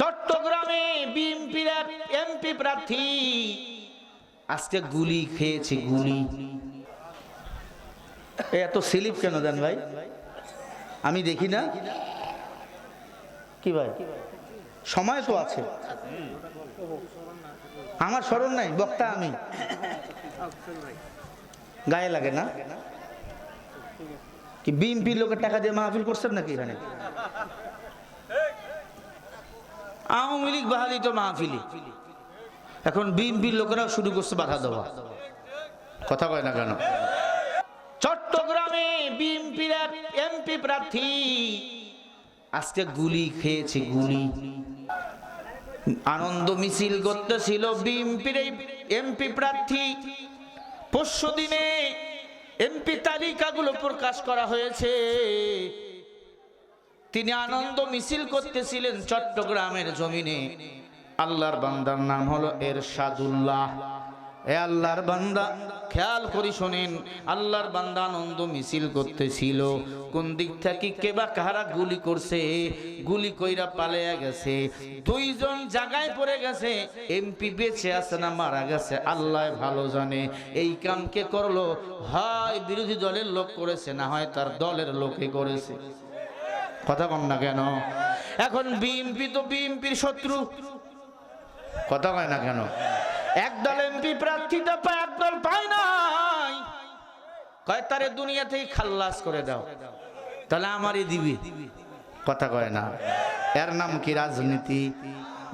চট্টগ্রামে বিএনপির এমপি প্রার্থী। আজকে গুলি খেয়েছে, গুলি। এত স্লিপ কেন দেন ভাই? আমি দেখি না। কি ভাই? সময় তো আছে। আমার স্মরণ নাই, বক্তা আমি। গায়ে লাগে না। কি বিএনপির লোকের টাকা দিয়ে মাহফিল করছেন নাকি এখানে? আওয়ামী লীগ তো মাহফিলি এখন বিএনপির লোকেরাও শুরু করছে বাধা দেওয়া। কথা কয় না কেন? চট্টগ্রামে বিএনপির এমপি প্রার্থী। আজকে গুলি খেয়েছে, গুলি। আনন্দ মিছিল করতেছিল বিএনপির এমপি প্রার্থী। পরশু দিনে এমপি তালিকাগুলো প্রকাশ করা হয়েছে। তিনি আনন্দ মিছিল করতেছিলেন চট্টগ্রামের জমিনে। আল্লাহর বান্দার নাম হলো এরশাদুল্লাহ। এ আল্লাহর বান্দা, খেয়াল করি শোনেন, আল্লাহর বান্দা আনন্দ মিছিল করতেছিল। কোন দিক থেকে কে বা কাহারা গুলি করছে, গুলি কইরা পালিয়ে গেছে, দুইজন জায়গায় পড়ে গেছে, এমপি বেঁচে আছে না মারা গেছে, আল্লাহ ভালো জানে। এই কাম কে করল? হয় বিরোধী দলের লোক করেছে, না হয় তার দলের লোকে করেছে। কথা কম না কেন? এখন বিএনপি তো বিএনপির শত্রু। কথা কয় না কেন? একদল এমপি প্রার্থীটা পায়, একদল পায় নাই। কয়, তারে দুনিয়া থেকে খাল্লাস করে দাও। তাহলে আমারই দিবি। কথা কয় না। এর নাম কি রাজনীতি?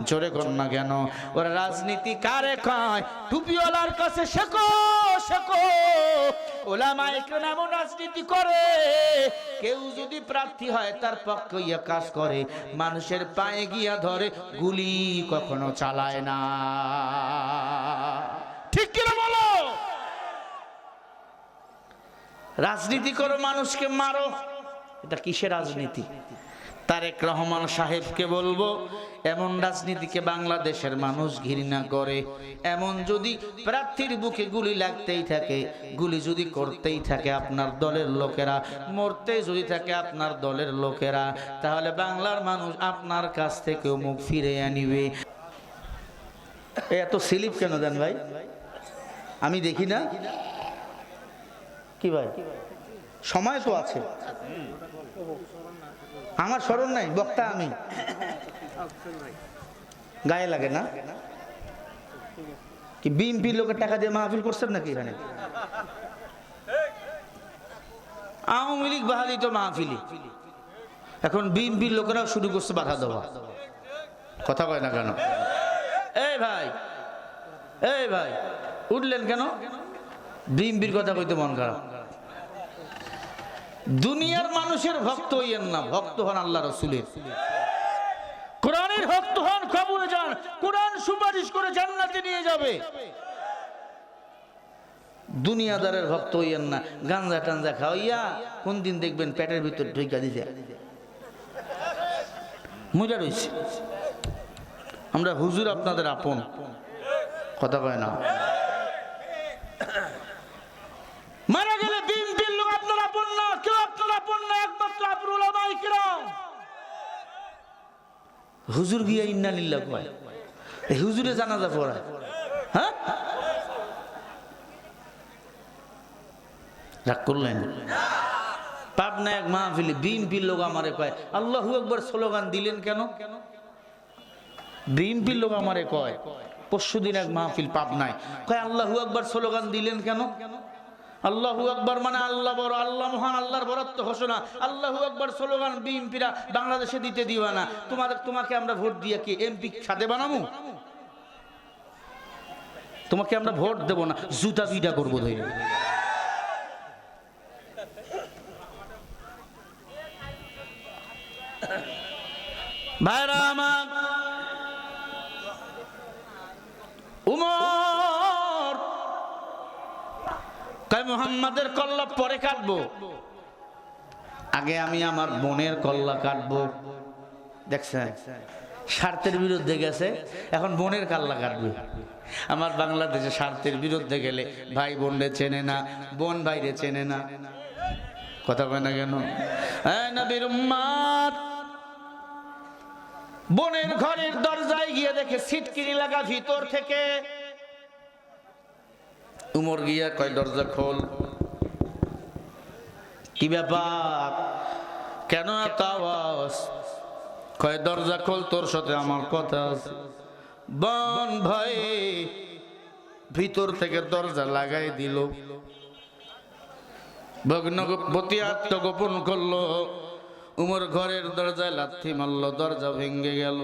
জোরে কর না কেন? ওরা রাজনীতি কারে কয়? টুপিওয়ালার কাছে শেখো শেখো। ওলামা একরাম এমন রাজনীতি করে, কেউ যদি প্রার্থী হয় তার পক্ষে ইয়া কাজ করে, মানুষের পায়ে গিয়া ধরে, গুলি কখনো চালায় না। ঠিক কিনা বলো? রাজনীতি করো, মানুষকে মারো। এটা কিসের রাজনীতি? তারেক রহমান সাহেবকে বলব, এমন রাজনীতিকে বাংলাদেশের মানুষ ঘৃণা করে। এমন যদি প্রার্থীর বুকে গুলি লাগতেই থাকে, গুলি যদি করতেই থাকে আপনার দলের লোকেরা, মরতে যদি থাকে আপনার দলের লোকেরা, তাহলে বাংলার মানুষ আপনার কাছ থেকেও মুখ ফিরে আনিবে। এত স্লিপ কেন দেন ভাই? আমি দেখি না। কি ভাই? সময় তো আছে। আমার স্মরণ নাই, বক্তা আমি। গায়ে লাগে না? কি বিএনপির লোকের টাকা দিয়ে মাহফিল করছেন নাকি এখানে? আওয়ামী লীগ বাহালি তো মাহফিলি এখন বিএনপির লোকেরাও শুরু করছে বাধা দেওয়া। কথা কয় না কেন? এই ভাই এই ভাই, উঠলেন কেন? বিএনপির কথা কইতে মন খারাপ। দুনিয়ার মানুষের ভক্ত হইয়েন না, ভক্ত হন আল্লাহ রসুলের। কোরআনের ভক্ত হন কবরে যান। কোরআন সুপারিশ করে জান্নাতে নিয়ে যাবে। দুনিয়াদারের ভক্ত হইয়েন না গাঞ্জা টাঞ্জা খাওয়াইয়া কোন দিন দেখবেন পেটের ভিতর ঢুকা দিতে মজা রয়েছে আমরা হুজুর আপনাদের আপন। কথা কয় না মারা গেলে বিএনপির লোক আপনার আপন না কেউ আপনার আপন হুজুর গিয়া ইন্না লিল্লাহ কয় হুজুরে জানাজা পড়ায়। হ্যাঁ? রাগ করলেন? পাবনা এক লোক কয়, আল্লাহু একবার স্লোগান দিলেন কেন? বিএনপির লোক আমারে কয় পরশু দিন এক মাহফিল পাবনায়। কয়, আল্লাহু একবার স্লোগান দিলেন কেন? আল্লাহু আকবার মানে আল্লাহ বড়, আল্লাহ মহান, আল্লাহর বরত্ব ঘোষণা। আল্লাহু আকবার স্লোগান, বিএনপিরা বাংলাদেশে দিতে দিবা না। তোমাদের, তোমাকে আমরা ভোট দিয়ে কি এমপি সাথে বানাবো? তোমাকে আমরা ভোট দেব না, জুতা বিটা করব ধরে। ভাইরা আমার, উমর! কয়, মোহাম্মদের কল্লা পরে কাটবো? আগে আমি আমার বোনের কল্লা কাটবো। দেখছেন? স্বার্থের বিরুদ্ধে গেছে, এখন বোনের কাল্লা কাটবে। আমার বাংলাদেশে স্বার্থের বিরুদ্ধে গেলে ভাই বোনরে চেনে না, বোন ভাইরে চেনে না। কথা কয় না কেন? বোনের ঘরের দরজায় গিয়ে দেখে সিটকিনি লাগা ভিতর থেকে উমর গিয়া কয়, দরজা খোল। কি ব্যাপার? কেন এত আওয়াজ? কয়, দরজা খোল, তোর সাথে আমার কথা আছে। বন ভাই, ভিতর থেকে দরজা লাগাই দিল। ভগ্নবতী আত্মগোপন করল। উমর ঘরের দরজায় লাথি মারল, দরজা ভেঙে গেল।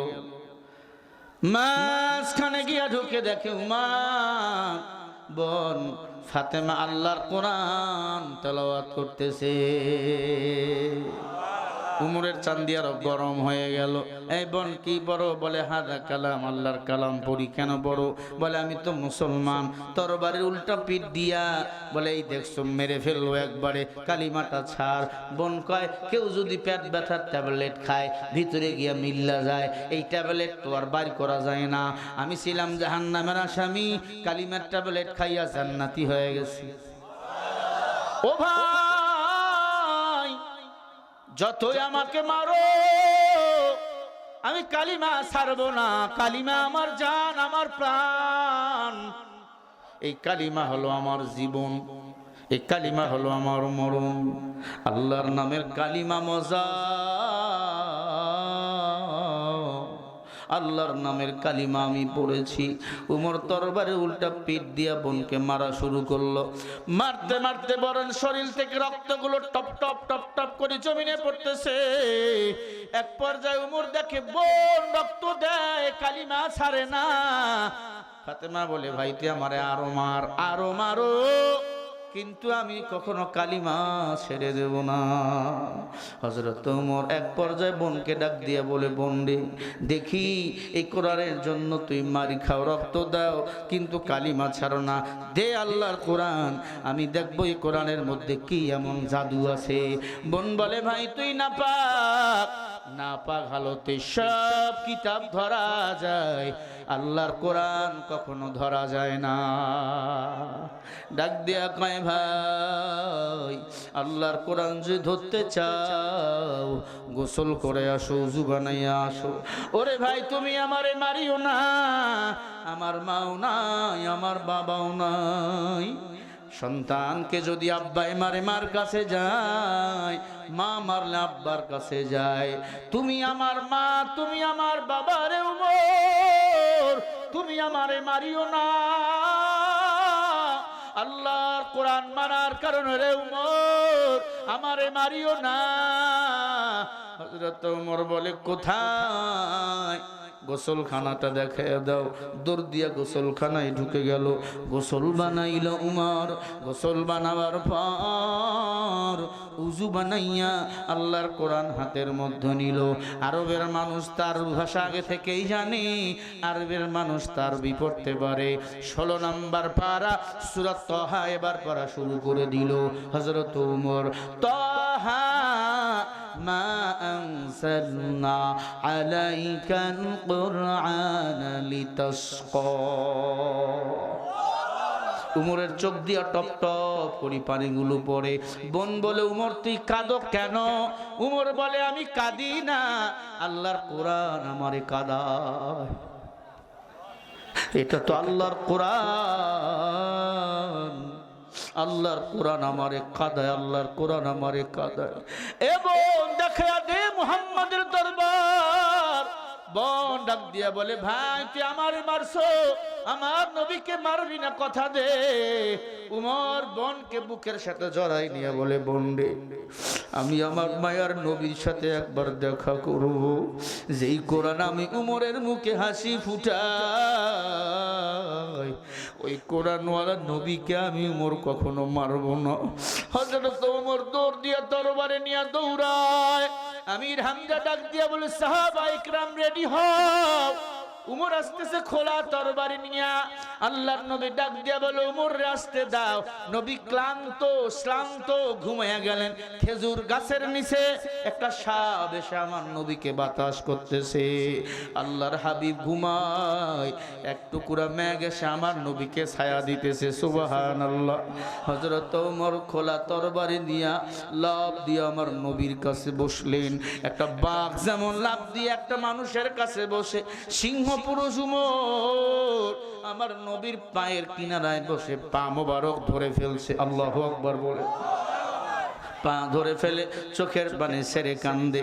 মাঝখানে গিয়া ঢুকে দেখে উমা বোন ফাতেমা আল্লাহর কোরআন তেলাওয়াত করতেছে। উমরের চান্দি আরও গরম হয়ে গেল। এই বোন কি বড়? বলে, হাদা কালাম, আল্লাহর কালাম পড়ি কেন বড়? বলে, আমি তো মুসলমান, তরবারের উল্টা পিঠ দিয়া। বলে, এই দেখছ, মেরে ফেলল একবারে, কালিমাটা ছাড়। বোন কয়, কেউ যদি পেট ব্যথার ট্যাবলেট খায়, ভিতরে গিয়া মিল্লা যায়, এই ট্যাবলেট তো আর বাইর করা যায় না। আমি ছিলাম জাহান্নামের আসামি, কালিমার ট্যাবলেট খাইয়া জান্নাতি হয়ে গেছি। ও ভাই! যতই আমাকে মারো আমি কালিমা ছাড়বো না। কালিমা আমার জান আমার প্রাণ। এই কালিমা হলো আমার জীবন এই কালিমা হলো আমার মরণ। আল্লাহর নামের কালিমা মজা। আল্লাহর নামের কালিমা আমি পড়েছি। উমর তরবারে উল্টা পিঠ দিয়া বোনকে মারা শুরু করল। মারতে মারতে বরং শরীর থেকে রক্তগুলো টপ টপ টপ টপ করে জমিনে পড়তেছে। এক পর্যায়ে উমর দেখে, বোন, রক্ত দেয়, কালিমা ছাড়ে না। ফাতেমা বলে ভাই তুই আমারে আরও মার, আরও মারো। কিন্তু আমি কখনো কালিমা ছেড়ে দেব না। হজরত তোমর এক পর্যায়ে বোনকে ডাক দিয়া বলে বোন দেখি এই কোরআনের জন্য তুই মারি খাও, রক্ত দাও, কিন্তু কালিমা ছাড়ো না। দে আল্লাহর কোরআন, আমি দেখব এই কোরআনের মধ্যে কি এমন জাদু আছে। বোন বলে, ভাই, তুই না পাক না পাক হালতে সব কিতাব ধরা যায়। আল্লাহর কোরআন কখনো ধরা যায় না। ডাক দিয়া কয়, ভাই, আল্লাহর কোরআন যে ধরতে চাও, গোসল করে আসো উজু আসো। ওরে ভাই, তুমি আমারে মারিও না। আমার মাও নাই, আমার বাবাও নাই। সন্তানকে যদি আব্বাই মারে, মার কাছে যায়, মা মারলে আব্বার কাছে যায়। তুমি আমার মা, তুমি আমার বাবারে উমর, তুমি আমারে মারিও না। আল্লাহর কোরআন মানার কারণে রে উমর, আমারে মারিও না। হজরত উমর বলে, কোথায়? গোসলখানাটা দেখে দাও। দৌড় দিয়া গোসলখানায় ঢুকে গেল। গোসল বানাইল উমর। গোসল বানাবার পর উজু বানাইয়া আল্লাহর কোরআন হাতের মধ্যে নিল। আরবের মানুষ তার ভাষা আগে থেকেই জানে। আরবের মানুষ তার বিপড়তে পারে ষোলো নাম্বার পারা সুরাত তহা এবার পড়া শুরু করে দিল। হজরত উমর, তহা ما أنزلنا عليك القرآن لتشقى উমরের চোখ দিয়া টপ টপ করি পানিগুলো পড়ে বোন বলে উমর তুই কাঁদো কেন উমর বলে আমি কাঁদি না আল্লাহর কোরআন আমারে কাদায় এটা তো আল্লাহর কোরআন আল্লাহর কোরআন আমারে কাদায়, আল্লাহর কোরআন আমারে কাদায়। এবং দেখা দে মুহাম্মাদের দরবার। বন ডাক দিয়া বলে, ভাই, তুই আমারে মারছো? আমার নবীকে মারবি না কথা দে। উমর বোনকে বুকের সাথে জড়াই নিয়ে বলে বোন রে আমি আমার মায়ার নবীর সাথে একবার দেখা করব। যেই কোরআন আমি উমরের মুখে হাসি ফুটাই, ওই কোরআনওয়ালা নবীকে আমি উমর কখনো মারবো না। হজরত উমর দৌড় দিয়া তরবারে নিয়ে দৌড়ায়। আমির হামজা ডাক দিয়া বলে সাহাবা ইকরাম রেডি হও। উমর আসতেছে খোলা তরবারি নিয়া। আল্লাহর নবী ডাক দিয়া বলে উমর আসতে দাও। নবী ক্লান্ত শ্রান্ত ঘুমাইয়া গেলেন। খেজুর গাছের নিচে একটা সাপ এসে আমার নবীকে বাতাস করতেছে। আল্লাহর হাবিব ঘুমায়, এক টুকুরা ম্যাগ এসে আমার নবীকে ছায়া দিতেছে। সুবাহান আল্লাহ হজরত ওমর খোলা তরবারি দিয়া লাভ দিয়ে আমার নবীর কাছে বসলেন। একটা বাঘ যেমন লাভ দিয়ে একটা মানুষের কাছে বসে, সিংহ পুরুষ উমর। আমার নবীর পায়ের কিনারায় বসে পা মোবারক ধরে ফেলছে, আল্লাহ আকবার বলে। পা ধরে ফেলে চোখের পানি সেরে কান্দে।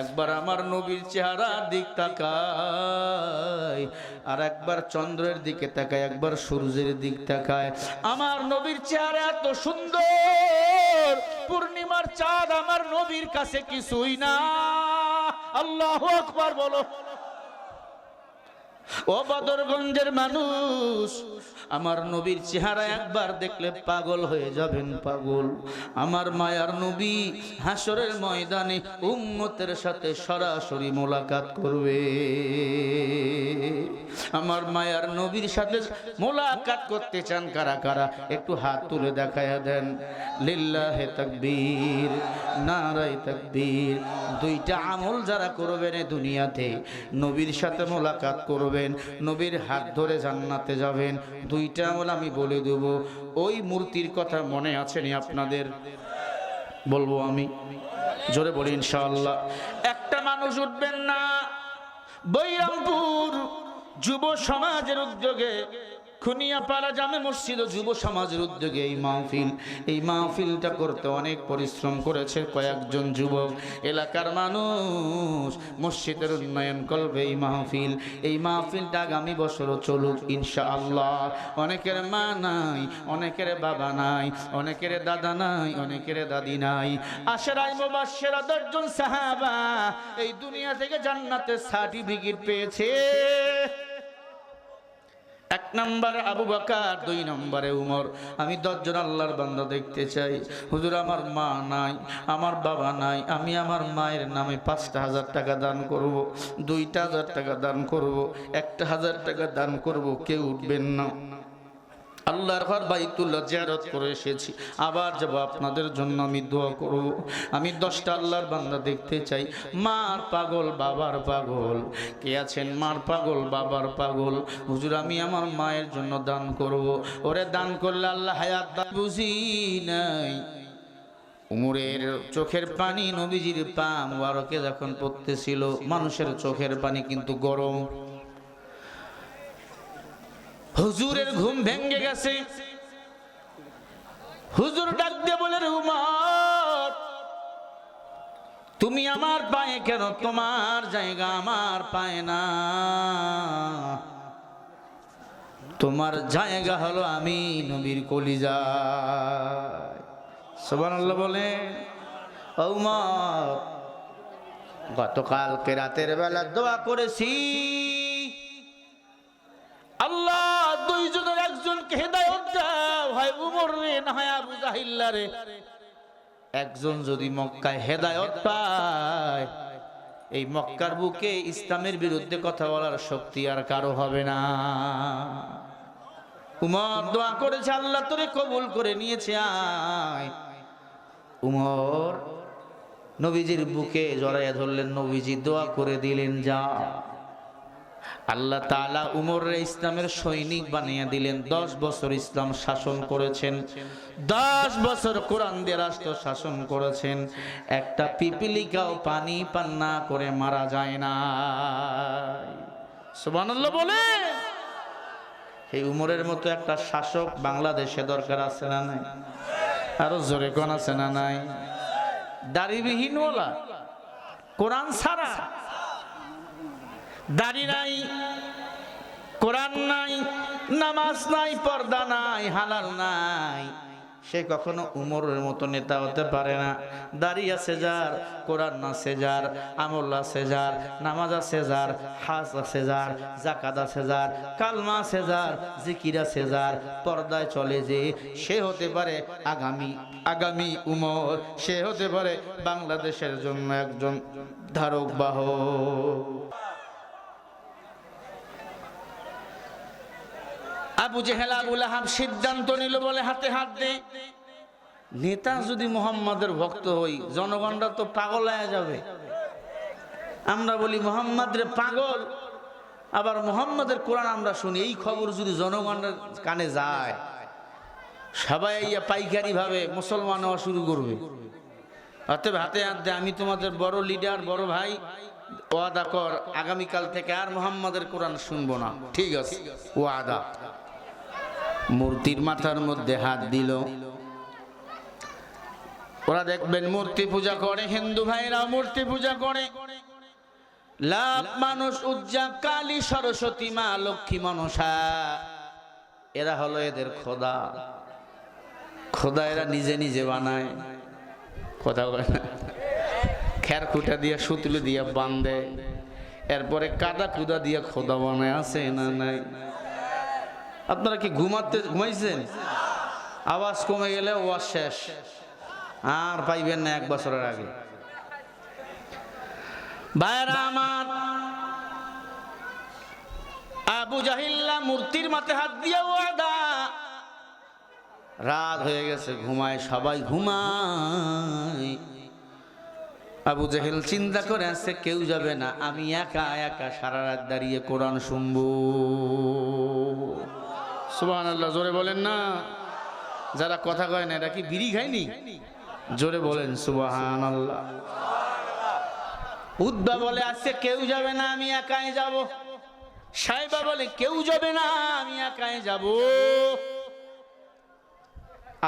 একবার আমার নবীর চেহারা দিক তাকায়, আর একবার চন্দ্রের দিকে তাকায়, একবার সূর্যের দিক তাকায়। আমার নবীর চেহারা এত সুন্দর, পূর্ণিমার চাঁদ আমার নবীর কাছে কিছুই না। আল্লাহ আকবার বলো। ও বদরগঞ্জের মানুষ, আমার নবীর চেহারা একবার দেখলে পাগল হয়ে যাবেন পাগল। আমার মায়ার নবী হাসরের ময়দানে উম্মতের সাথে সরাসরি মোলাকাত করবে। আমার মায়ার নবীর সাথে মোলাকাত করতে চান কারা কারা? একটু হাত তুলে দেখায়া দেন। লিল্লাহে তাকবীর নারাই তাকবীর, দুইটা আমল যারা করবেন দুনিয়াতে, নবীর সাথে মোলাকাত করবেন নবীর হাত ধরে জান্নাতে যাবেন। দুইটা আমল আমি বলে দেব। ওই মূর্তির কথা মনে আছেনি আপনাদের? বলব আমি। জোরে বলি ইনশাআল্লাহ। একটা মানুষ উঠবেন না। বৈরামপুর যুব সমাজের উদ্যোগে খুনিয়াপাড়া জামে মসজিদ ও যুব সমাজের উদ্যোগে এই মাহফিল। এই মাহফিলটা করতে অনেক পরিশ্রম করেছে কয়েকজন যুবক, এলাকার মানুষ। মসজিদের উন্নয়ন করবে এই মাহফিল। এই মাহফিলটা আগামী বছরও চলুক ইনশাআল্লাহ। অনেকের মা নাই, অনেকের বাবা নাই, অনেকের দাদা নাই, অনেকের দাদি নাই। আশারাই মোবাসেরা দশজন সাহাবা এই দুনিয়া থেকে জান্নাতের সার্টিফিকেট পেয়েছে। এক নম্বরে আবু বাকার, দুই নম্বরে উমর। আমি দশজন আল্লাহর বান্দা দেখতে চাই। হুজুর, আমার মা নাই, আমার বাবা নাই, আমি আমার মায়ের নামে পাঁচটা হাজার টাকা দান করব, দুইটা হাজার টাকা দান করব, একটা হাজার টাকা দান করব, কেউ উঠবেন না। আল্লাহর ঘর বাইতুল্লাহ জিয়ারত করে এসেছি। আবার যাব আপনাদের জন্য আমি দোয়া করব। আমি দশটা আল্লাহর বান্দা দেখতে চাই। মার পাগল, বাবার পাগল। কে আছেন? মার পাগল, বাবার পাগল। হুজুর, আমি আমার মায়ের জন্য দান করব। ওরে দান করলে আল্লাহ হায়াত বুঝি নাই। উমরের চোখের পানি নবীজির পা মুবারকে যখন পড়তেছিল, মানুষের চোখের পানি কিন্তু গরম। হুজুরের ঘুম ভেঙ্গে গেছে। হুজুর ডাক দিয়ে বলে তুমি আমার পায়ে কেন? তোমার জায়গা আমার পায়ে না। তোমার জায়গা হলো আমি নবীর কলিজা সুবহানাল্লাহ বলে, ও উমর, গতকালকে রাতের বেলা দোয়া করেছি। আল্লাহ একজন যদি মক্কায় হেদায়ত পায়, এই মক্কার বুকে ইসলামের বিরুদ্ধে কথা বলার শক্তি আর কারও হবে না। উমর দোয়া করেছে, আল্লাহ তোরে কবুল করে নিয়েছে উমর নবীজির বুকে জড়াইয়া ধরলেন, নবীজি দোয়া করে দিলেন, যা। আল্লাহ তালা উমরের ইসলামের সৈনিক বানিয়ে দিলেন। দশ বছর ইসলাম শাসন করেছেন। দশ বছর কোরআন দিয়ে রাষ্ট্র শাসন করেছেন। একটা পিপিলিকাও পানি পান না করে মারা যায় না। সুবহানাল্লাহ বলে এই উমরের মতো একটা শাসক বাংলাদেশে দরকার আছে না নাই? আরও জোরে কোন আছে না নাই? দাড়িবিহীন ওলা কোরআন ছাড়া দাড়ি নাই, কোরআন নাই, নামাজ নাই, পর্দা নাই, হালাল নাই। সে কখনো উমরের মতো নেতা হতে পারে না। দাড়ি আছে যার, কোরআন আছে যার, আমল আছে যার, নামাজ আছে যার, হাজ আছে যার জাকাত আছে যার, কালমা আছে যার, জিকির আছে যার, পর্দায় চলে যে সে হতে পারে আগামী আগামী উমর। সে হতে পারে বাংলাদেশের জন্য একজন ধারক, বাহক। আবু জেহেল আবুল আহাব সিদ্ধান্ত নিল বলে হাতে হাত দে। নেতা যদি মোহাম্মদের ভক্ত হই, জনগণরা তো পাগল হয়ে যাবে। আমরা বলি, মোহাম্মদ পাগল। আবার মোহাম্মদের কোরআন আমরা শুনি, এই খবর যদি জনগণের কানে যায়, সবাই ইয়া পাইকারি ভাবে মুসলমান হওয়া শুরু করবে। অতএব হাতে হাত দে, আমি তোমাদের বড় লিডার, বড় ভাই, ওয়াদা কর, আগামীকাল থেকে আর মোহাম্মদের কোরআন শুনব না। ঠিক আছে, ওয়াদা। মূর্তির মাথার মধ্যে হাত দিল। ওরা দেখবেন মূর্তি পূজা করে, হিন্দু ভাইরা মূর্তি পূজা করে। লাভ মানুষ উজ্জা, কালী, সরস্বতী, মা, লক্ষ্মী, মনসা। এরা হলো এদের খোদা। খোদা এরা নিজে নিজে বানায়। কথা বলে খের খুঁটা দিয়ে, সুতলি দিয়ে বান্ধে এরপরে কাদা কুদা দিয়ে খোদা বানায়, আছে না নাই? আপনারা কি ঘুমাতে ঘুমাইছেন? আওয়াজ কমে গেলে ওয়াজ শেষ। আর পাইবেন না এক বছরের আগে। ভাইরা আমার, আবু জাহিল্লা মূর্তির মাথে হাত দিয়ে ওয়াদা। রাত হয়ে গেছে, ঘুমায়, সবাই ঘুমায়। আবু জাহেল চিন্তা করে আছে, কেউ যাবে না, আমি একা একা সারা রাত দাঁড়িয়ে কোরআন শুনব। সুবহান আল্লাহ জোরে বলেন না। যারা কথা কয় না এটা কি বিড়ি খায়নি জোরে বলেন সুবহান আল্লাহ উদ্বা বলে, আজকে কেউ যাবে না, আমি একাই যাব। সাহেবা বলে, কেউ যাবে না, আমি একাই যাব।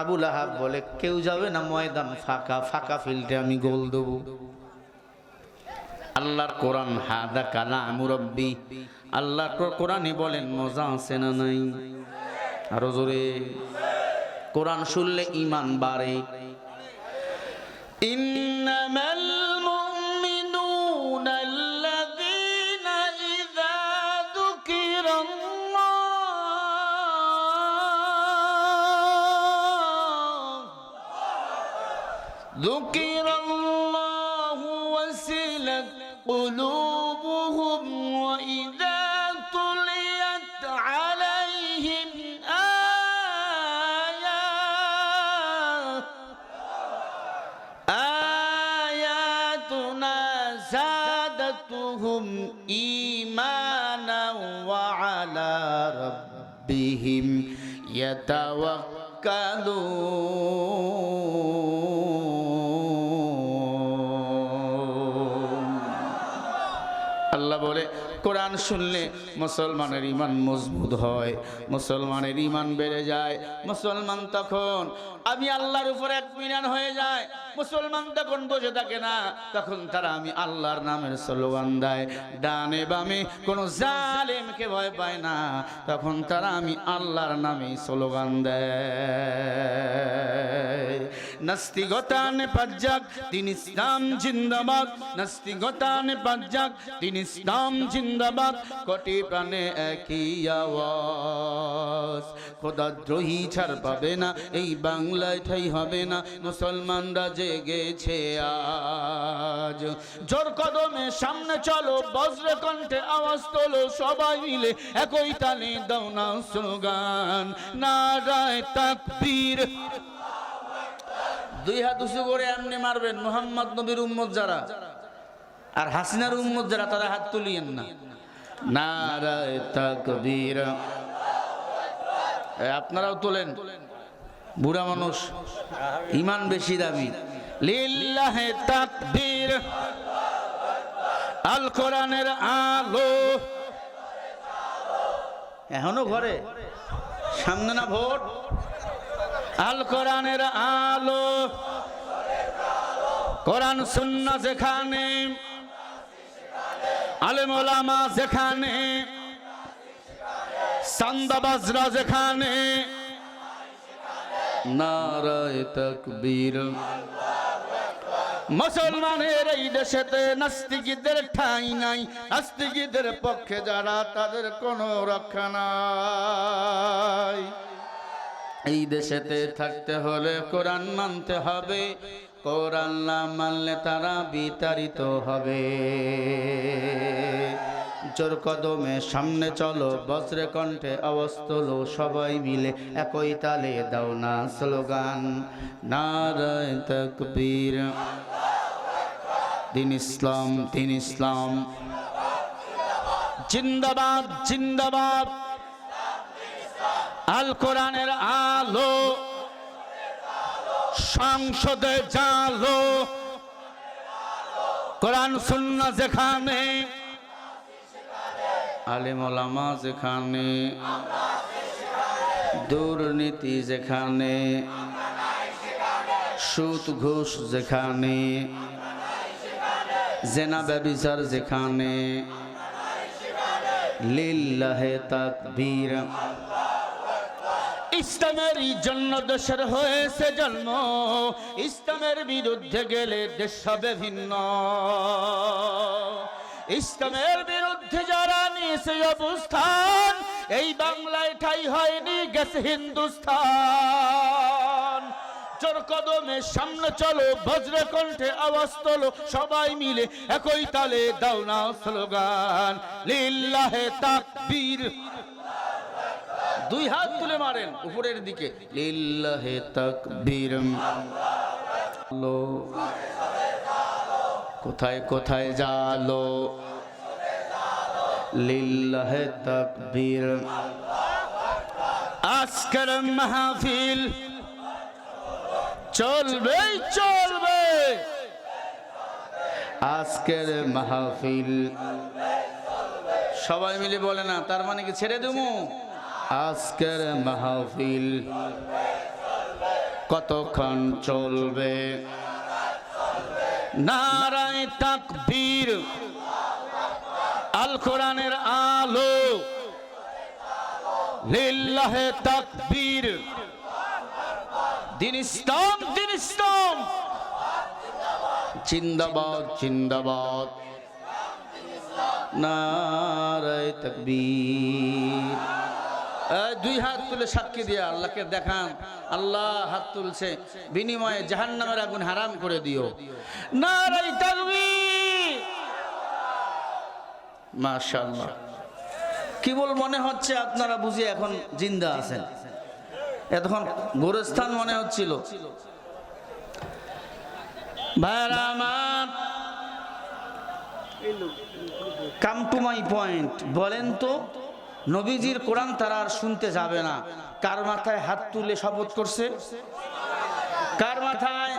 আবুল আহাব বলে, কেউ যাবে না, ময়দান ফাঁকা ফাঁকা ফিল্ডে আমি গোল দেবো। আল্লাহর কোরআন হাদা কালা মুরব্বী আল্লাহর কোরআনে বলেন মজা আছে না নাই আরো জোরে কোরআন শুনলে ইমান বাড়ে ইন্নামাল মুমিনুনা আল্লাযীনা ইযা যুকিরাল্লাহ ذكر الله وسلت قلوبهم وإذا تليت عليهم آيات آياتنا زادتهم إيمانا وعلى ربهم يتوكلون. শুনলে মুসলমানের ইমান মজবুত হয়, মুসলমানের ইমান বেড়ে যায়। মুসলমান তখন, আমি আল্লাহর উপর এক মিনান হয়ে যায়। মুসলমান তখন বসে থাকে না, তখন তারা আমি আল্লাহর নামের স্লোগান দেয়। ডানে বামে কোনো জালেমকে ভয় পায় না, তখন তারা আমি আল্লাহর নামে স্লোগান দেয়। নাস্তিকতানে পাজ্জাক তিনি ইসলাম জিন্দাবাদ। নাস্তিকতানে পাজ্জাক তিনি ইসলাম জিন্দাবাদ। কোটি প্রাণে একই আওয়াজ। খোদাদ্রোহী ছাড় পাবে না, এই বাংলায় ঠাই হবে না, মুসলমানরা জেগেছে আজ। জোর কদমে সামনে চলো, বজ্র কণ্ঠে আওয়াজ তোলো, সবাই মিলে একই তালে দাও না স্লোগান। নারায় তাকবীর। দুই হাত উঁচু করে এমনি মারবেন মোহাম্মদ নবীর উম্মত যারা। আর হাসিনার উম্মত যারা, তারা হাত তুলিয়েন না। নারায় তাকবীর। আপনারাও তোলেন। বুড়া মানুষ, ইমান বেশি দামি। লিল্লাহে তাকবীর। আল কোরআনের আলো। এখনও ঘরে? সামনে না ভোট আল কোরআনের আলো। কোরআন সুন্না যেখানে আলেম ওলামা যেখানে সান্দাবাজরা যেখানে নারায় তকবীর। মুসলমানের এই দেশেতে নাস্তিকদের ঠাঁই নাই, নাস্তিকদের পক্ষে যারা তাদের কোনো রক্ষা নাই। এই দেশেতে থাকতে হলে কোরআন মানতে হবে, কোরআন না মানলে তারা বিতাড়িত হবে। জোর কদমে সামনে চলো, বজ্রে কণ্ঠে অবস্তলো সবাই মিলে। একই তালে দাও না স্লোগান, নারায় তকবীর। দিন ইসলাম দিন ইসলাম। জিন্দাবাদ জিন্দাবাদ। আল কোরআনের আলো। সংসদে জালো। কোরআন সুন্না যেখানে আলেম ওলামা যেখানে, দুর্নীতি যেখানে সুদ ঘুষ যেখানে, জেনা ব্যবিচার যেখানে, লিল্লাহে তাকবীর। ইসলামের জন্য দেশের হয়েছে জন্ম, ইসলামের বিরুদ্ধে গেলে দেশ হবে ভিন্ন। ইসলামের বিরুদ্ধে যারা নিয়েছে অবস্থান। এই বাংলায় ঠাই হয়নি, গেছে হিন্দুস্তান চোর কদমে সামনে চলো, বজ্র কণ্ঠে আওয়াজ তোলো, সবাই মিলে একই তালে দাও না স্লোগান। লিল্লাহে তাকবীর। দুই হাত তুলে মারেন উপরের দিকে। লিল্লাহে তাকবীর। কোথায় কোথায় জালো লিল্লাহে তাকবীর। আজকের মাহফিল চলবে চলবে আজকের মাহফিল সবাই মিলে বলে না, তার মানে কি ছেড়ে দেবো? আজকের মাহফিল কতক্ষণ চলবে? নারায় তাকবীর। আল কোরআনের আলো। লিল্লাহে তাকবীর। দিন ইসলাম জিন্দাবাদ জিন্দাবাদ। নারায় তকবীর। দুই হাত তুলে সাক্ষী দিয়ে আল্লাহকে দেখান। আল্লাহ হাত তুলছে। বিনিময়ে জাহান্নামের আগুন হারাম করে দিও। নারায় তকবীর। মাশাআল্লাহ। কি বল মনে হচ্ছে আপনারা বুঝি এখন জিন্দা আছেন। এতক্ষণ গোরস্থান মনে হচ্ছিল। ভাইরা আমার কাম টু মাই পয়েন্ট বলেন তো, নবীজির কোরআন তারা আর শুনতে যাবে না। কার মাথায় হাত তুলে শপথ করছে? কার মাথায়?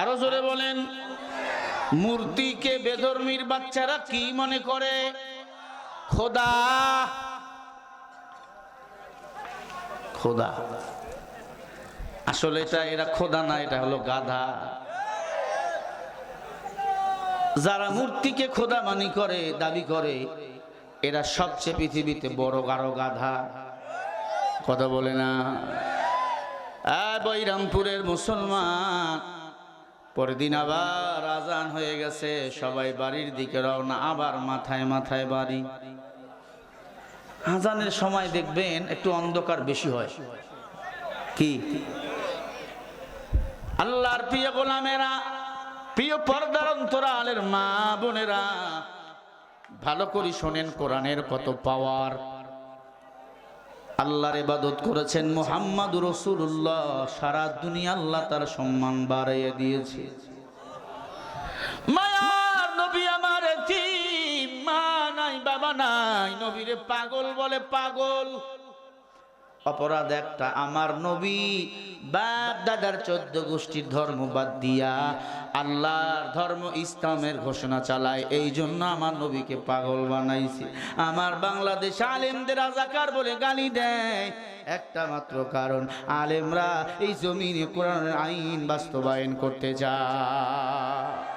আরও জোরে বলেন। মূর্তিকে বেধর্মীর বাচ্চারা কি মনে করে? খোদা। খোদা। আসলে এটা, এরা খোদা না, এটা হলো গাধা। যারা মূর্তিকে খোদা মানি করে, দাবি করে, এরা সবচেয়ে পৃথিবীতে বড় গাঢ় গাধা। কথা বলে না। বৈরামপুরের মুসলমান পরের দিন আবার আজান হয়ে গেছে, সবাই বাড়ির দিকে রওনা, আবার মাথায় মাথায় বাড়ি। আজানের সময় দেখবেন একটু অন্ধকার বেশি হয়। কি? আল্লাহর প্রিয় গোলামেরা, প্রিয় পর্দার অন্তরালের মা বোনেরা, ভালো করে শোনেন কোরআনের কত পাওয়ার আল্লাহর ইবাদত করেছেন মোহাম্মদ রসুল্লাহ সারা দুনিয়া আল্লাহ তার সম্মান বাড়াইয়া দিয়েছে। মায়ার নবী আমার মা নাই, বাবা নাই। নবীরে পাগল বলে পাগল। অপরাধ একটা। আমার নবী বাপ দাদার চোদ্দ গোষ্ঠীর ধর্ম বাদ দিয়া আল্লাহর ধর্ম ইসলামের ঘোষণা চালায়। এই জন্য আমার নবীকে পাগল বানাইছে। আমার বাংলাদেশ আলেমদের আজাকার বলে গালি দেয়। একটা মাত্র কারণ, আলেমরা এই জমিনে কোরআনের আইন বাস্তবায়ন করতে যায়